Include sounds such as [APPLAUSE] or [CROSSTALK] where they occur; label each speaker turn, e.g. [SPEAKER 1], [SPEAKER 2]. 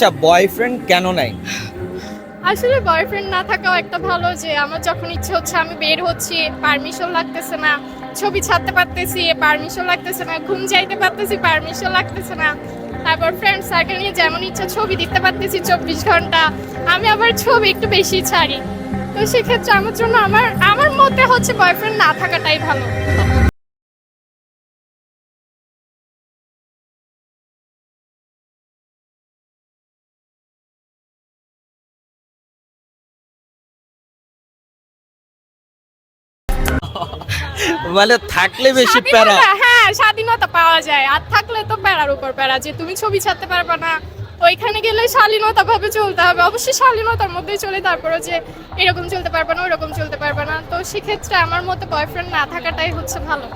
[SPEAKER 1] আচ্ছা বয়ফ্রেন্ড কেন নাই?
[SPEAKER 2] আসলে বয়ফ্রেন্ড না থাকাও একটা ভালো যে আমার যখন ইচ্ছে হচ্ছে আমি বের হচ্ছি পারমিশন লাগতেছে না, ছবি ছাড়তে পারতেছি পারমিশন লাগতেছে না, ঘুম যাইতে পারতেছি পারমিশন লাগতেছে না। তারপর ফ্রেন্ড সার্কেল নিয়ে যেমন ইচ্ছা ছবি দিতে পারতেছি চব্বিশ ঘণ্টা, আমি আবার ছবি একটু বেশি ছাড়ি। তো সেক্ষেত্রে আমার জন্য আমার আমার মতে হচ্ছে বয়ফ্রেন্ড না থাকাটাই ভালো। [LAUGHS]
[SPEAKER 1] মানে থাকলে বেশি প্যারা।
[SPEAKER 2] হ্যাঁ স্বাধীনতা পাওয়া যায়। আর থাকলে তো প্যারার উপর প্যারা যে তুমি ছবি ছাড়তে পারবে না। ওইখানে গেলে শালীনতা ভাবে চলতে হবে। অবশ্যই শালীনতার মধ্যেই চলে তারপরে যে এরকম চলতে পারবে না ওরকম চলতে পারবে না। তো সেক্ষেত্রে আমার মতে বয়ফ্রেন্ড না থাকাটাই হচ্ছে ভালো।